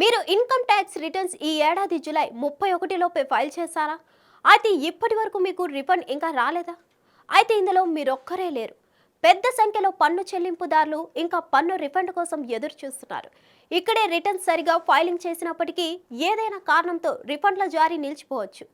మీరు income tax returns ఈ ఏడాది జూలై ముప్పై ఒకటిలోపే ఫైల్ చేశారా? అయితే ఇప్పటి వరకు మీకు రిఫండ్ ఇంకా రాలేదా? అయితే ఇందులో మీరొక్కరే లేరు. పెద్ద సంఖ్యలో పన్ను చెల్లింపుదారులు ఇంకా పన్ను రిఫండ్ కోసం ఎదురు చూస్తున్నారు ఇక్కడే రిటర్న్స్ సరిగా ఫైలింగ్ చేసినప్పటికీ ఏదైనా కారణంతో రిఫండ్ల జారీ నిలిచిపోవచ్చు.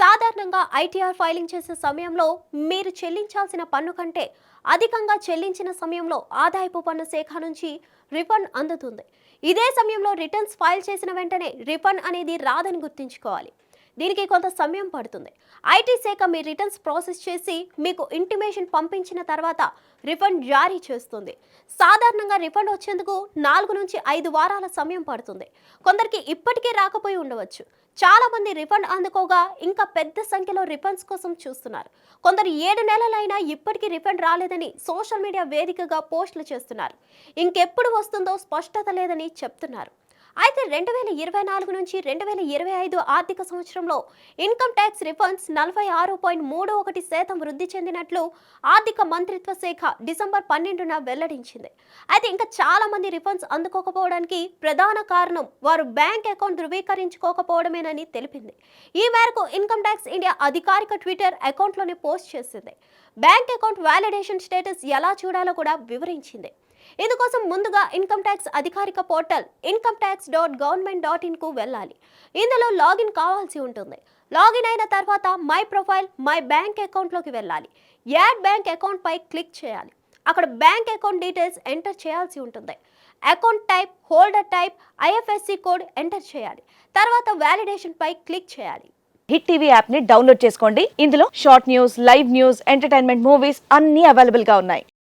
సాధారణంగా ఐటీఆర్ ఫైలింగ్ చేసే సమయంలో మీరు చెల్లించాల్సిన పన్ను కంటే అధికంగా చెల్లించిన సమయంలో ఆదాయపు పన్ను శాఖ నుంచి రిఫండ్ అందుతుంది. ఇదే సమయంలో రిటర్న్స్ ఫైల్ చేసిన వెంటనే రిఫండ్ అనేది రాదని గుర్తుంచుకోవాలి. దీనికి కొంత సమయం పడుతుంది. ఐటీ శాఖ మీ రిటర్న్స్ ప్రాసెస్ చేసి మీకు ఇంటిమేషన్ పంపించిన తర్వాత రిఫండ్ జారీ చేస్తుంది. సాధారణంగా రిఫండ్ వచ్చేందుకు నాలుగు నుంచి ఐదు వారాల సమయం పడుతుంది. కొందరికి ఇప్పటికే రాకపోయి ఉండవచ్చు. చాలామంది రిఫండ్ అందుకోగా ఇంకా పెద్ద సంఖ్యలో రిఫండ్స్ కోసం చూస్తున్నారు. కొందరు ఏడు నెలలైనా ఇప్పటికీ రిఫండ్ రాలేదని సోషల్ మీడియా వేదికగా పోస్టులు చేస్తున్నారు. ఇంకెప్పుడు వస్తుందో స్పష్టత లేదని చెప్తున్నారు. అయితే రెండు వేల ఇరవై నాలుగు నుంచి రెండు వేల ఇరవై ఐదు ఆర్థిక సంవత్సరంలో ఇన్కమ్ ట్యాక్స్ రిఫండ్స్ నలభై ఆరు పాయింట్ మూడు ఒకటి శాతం వృద్ధి చెందినట్లు ఆర్థిక మంత్రిత్వ శాఖ డిసెంబర్ పన్నెండున వెల్లడించింది. అయితే ఇంకా చాలా మంది రిఫండ్స్ అందుకోకపోవడానికి ప్రధాన కారణం వారు బ్యాంక్ అకౌంట్ ధృవీకరించుకోకపోవడమేనని తెలిపింది. ఈ మేరకు ఇన్కమ్ ట్యాక్స్ ఇండియా అధికారిక ట్విట్టర్ అకౌంట్లోనే పోస్ట్ చేసింది. బ్యాంక్ అకౌంట్ వ్యాలిడేషన్ స్టేటస్ ఎలా చూడాలో కూడా వివరించింది. ఇందుకోసం ముందుగా ఇన్కమ్ ట్యాక్స్ అధికారిక portal income tax dot government dot ఇన్కు వెళ్ళాలి. ఇందులో లాగిన్ కావాల్సి ఉంటుంది. లాగిన్ అయిన తర్వాత మై ప్రొఫైల్ మై బ్యాంక్ అకౌంట్లోకి వెళ్ళాలి. యాడ్ బ్యాంక్ అకౌంట్ పై క్లిక్ చేయాలి. అక్కడ బ్యాంక్ అకౌంట్ డీటెయిల్స్ ఎంటర్ చేయాల్సి ఉంటుంది. Account type holder type IFSC code enter చేయాలి. తర్వాత వ్యాలిడేషన్ పై క్లిక్ చేయాలి. హిట్ టీవీ యాప్ని డౌన్లోడ్ చేసుకోండి. ఇందులో short news live news entertainment movies అన్ని అవైలబుల్గా ఉన్నాయి.